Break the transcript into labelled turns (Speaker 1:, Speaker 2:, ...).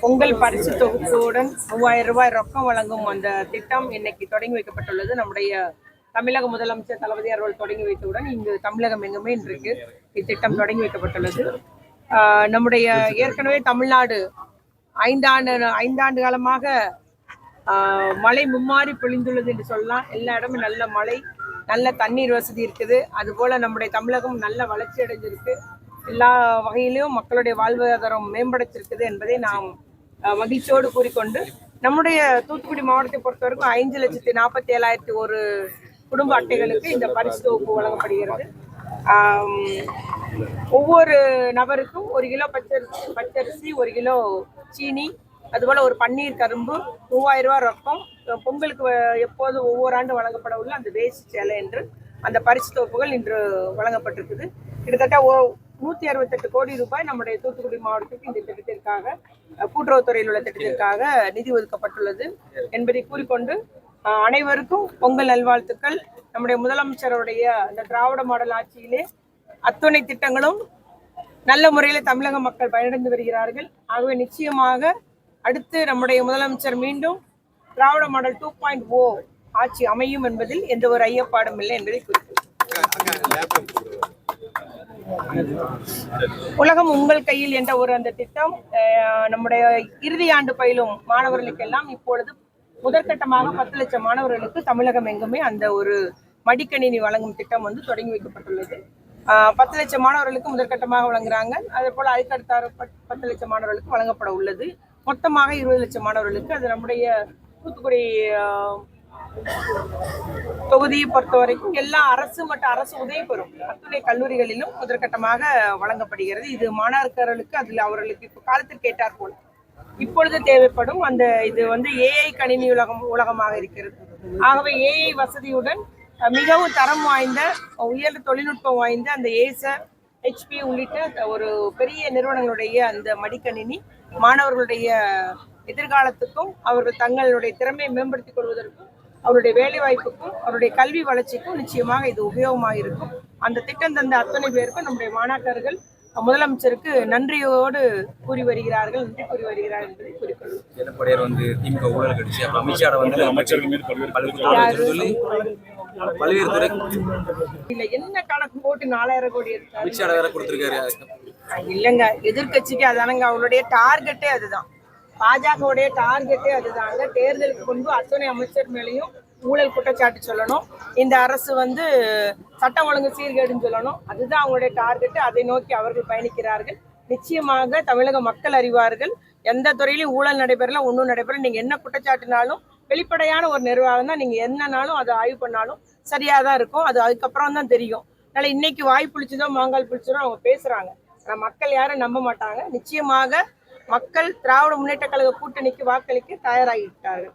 Speaker 1: பொங்கல் பரிசு தொகுப்புடன் மூவாயிரம் ரூபாய் ரொக்கம் வழங்கும் அந்த திட்டம் இன்னைக்கு தொடங்கி வைக்கப்பட்டுள்ளது. நம்முடைய தமிழக முதலமைச்சர் தளபதி அவர்கள் தொடங்கி வைத்தவுடன் இங்கு தமிழகம் எங்குமே இன்றைக்கு இத்திட்டம் தொடங்கி வைக்கப்பட்டுள்ளது. ஆஹ் நம்முடைய ஏற்கனவே தமிழ்நாடு ஐந்தாண்டு ஐந்தாண்டு காலமாக ஆஹ் மழை மும்மாறி பொழிந்துள்ளது என்று சொல்லலாம். எல்லா இடமும் நல்ல மழை நல்ல தண்ணீர் வசதி இருக்குது. அதுபோல நம்முடைய தமிழகம் நல்ல வளர்ச்சி அடைஞ்சிருக்கு. எல்லா வகையிலும் மக்களுடைய வாழ்வாதாரம் மேம்படுத்திருக்குது என்பதை நாம் மகிழ்ச்சியோடு கூறிக்கொண்டு நம்முடைய தூத்துக்குடி மாவட்டத்தை பொறுத்தவரைக்கும் ஐந்து லட்சத்தி நாற்பத்தி ஏழாயிரத்தி ஒரு குடும்ப அட்டைகளுக்கு இந்த பரிசு தொகுப்பு வழங்கப்படுகிறது. ஒவ்வொரு நபருக்கும் ஒரு கிலோ பச்சரிசி பச்சரிசி ஒரு கிலோ சீனி அதுபோல ஒரு பன்னீர் கரும்பு மூவாயிரம் ரூபாய் ரொக்கம். பொங்கலுக்கு வ- எப்போது ஒவ்வொரு ஆண்டு வழங்கப்பட உள்ள அந்த வேஸ்ட் சேலை என்று அந்த பரிசு தொகுப்புகள் இன்று வழங்கப்பட்டிருக்குது. கிட்டத்தட்ட ஓ நூற்றி அறுபத்தெட்டு கோடி ரூபாய் நம்முடைய தூத்துக்குடி மாவட்டத்துக்கு இந்த திட்டத்திற்காக கூட்டுறவுத்துறையில் உள்ள திட்டத்திற்காக நிதி ஒதுக்கப்பட்டுள்ளது என்பதை கூறிக்கொண்டு அனைவருக்கும் பொங்கல் நல்வாழ்த்துக்கள். நம்முடைய முதலமைச்சருடைய அந்த திராவிட மாடல் ஆட்சியிலே அத்துணை திட்டங்களும் நல்ல முறையில் தமிழக மக்கள் பயனடைந்து வருகிறார்கள். ஆகவே நிச்சயமாக அடுத்து நம்முடைய முதலமைச்சர் மீண்டும் Dravida model two point O ஆட்சி அமையும் என்பதில் எந்த ஒரு ஐயப்பாடும் இல்லை என்பதை குறிப்பிட்டு உலகம் உங்கள் கையில் என்ற ஒரு அந்த திட்டம் நம்முடைய இறுதி ஆண்டு பயிலும் மாணவர்களுக்கெல்லாம் இப்பொழுது முதற்கட்டமாக பத்து லட்சம் மாணவர்களுக்கு தமிழகம் எங்குமே அந்த ஒரு மடிக்கணினி வழங்கும் திட்டம் வந்து தொடங்கி வைக்கப்பட்டுள்ளது. பத்து லட்சம் மாணவர்களுக்கு முதற்கட்டமாக வழங்குறாங்க. அதே போல அதுக்கடுத்த பத்து லட்சம் மாணவர்களுக்கு வழங்கப்பட உள்ளது. மொத்தமாக இருபது லட்சம் மாணவர்களுக்கு அது நம்முடைய தூத்துக்குடி தொகுதியை பொறுத்த வரைக்கும் எல்லா அரசு மற்றும் அரசு உதவி பெறும் அத்துணை கல்லூரிகளிலும் முதற்கட்டமாக வழங்கப்படுகிறது. இது மாணாக்கர்களுக்கு அதில் அவர்களுக்கு இப்போ காலத்திற்கு கேட்டார் போல். இப்பொழுது தேவைப்படும் அந்த இது வந்து ஏஐ கணினி உலகம் உலகமாக இருக்கிறது. ஆகவே ஏஐ வசதியுடன் மிகவும் தரம் வாய்ந்த உயர் தொழில்நுட்பம் வாய்ந்த அந்த ஏசர் ஹெச்பி உள்ளிட்ட ஒரு பெரிய நிறுவனங்களுடைய அந்த மடிக்கணினி மாணவர்களுடைய எதிர்காலத்துக்கும் அவர்கள் தங்களுடைய திறமையை மேம்படுத்திக் கொள்வதற்கும் அவருடைய வேலை வாய்ப்புக்கும் அவருடைய கல்வி வளர்ச்சிக்கும் நிச்சயமாக இது உபயோகமாக இருக்கும் அந்த திட்டம் தந்த அத்தனை பேருக்கும் நம்முடைய மாணாக்கர்கள் முதலமைச்சருக்கு நன்றியோடு கூறி வருகிறார்கள் நன்றி கூறி வருகிறார்கள் என்பதை
Speaker 2: எடப்பாடியார் வந்து திமுக ஊழல் கடிச்சு அமித்ஷாட வந்து அமைச்சர்கள் மீது பல்வேறு பல்வேறு சொல்லி பல்வேறு துறை
Speaker 1: இல்ல என்ன கணக்கு போட்டு நாலாயிரம் கோடி
Speaker 2: அமித்ஷாட வேற கொடுத்திருக்காரு
Speaker 1: இல்லைங்க எதிர்க்கட்சிக்கு அதானங்க அவளுடைய டார்கெட்டே அதுதான். பாஜகவுடைய டார்கெட்டே அதுதாங்க. தேர்தலுக்கு முன்பு அத்தனை அமைச்சர் மேலேயும் ஊழல் குற்றச்சாட்டு சொல்லணும். இந்த அரசு வந்து சட்டம் ஒழுங்கு சீர்கேடுன்னு சொல்லணும். அதுதான் அவங்களுடைய டார்கெட்டு. அதை நோக்கி அவர்கள் பயணிக்கிறார்கள். நிச்சயமாக தமிழக மக்கள் அறிவார்கள். எந்த துறையிலும் ஊழல் நடைபெறல ஒன்றும் நடைபெறல. நீங்கள் என்ன குற்றச்சாட்டுனாலும் வெளிப்படையான ஒரு நிர்வாகம் தான். நீங்கள் என்னனாலும் அதை ஆய்வு பண்ணாலும் சரியாக தான் இருக்கும். அது அதுக்கப்புறம் தான் தெரியும். அதனால் இன்னைக்கு வாய் புளிச்சதோ மாங்கால் புளிச்சதோ அவங்க பேசுகிறாங்க ஆனால் மக்கள் யாரும் நம்ப மாட்டாங்க. நிச்சயமாக மக்கள் திராவிட முன்னேற்ற கழக கூட்டணிக்கு வாக்களிக்க தயாராகிவிட்டார்கள்.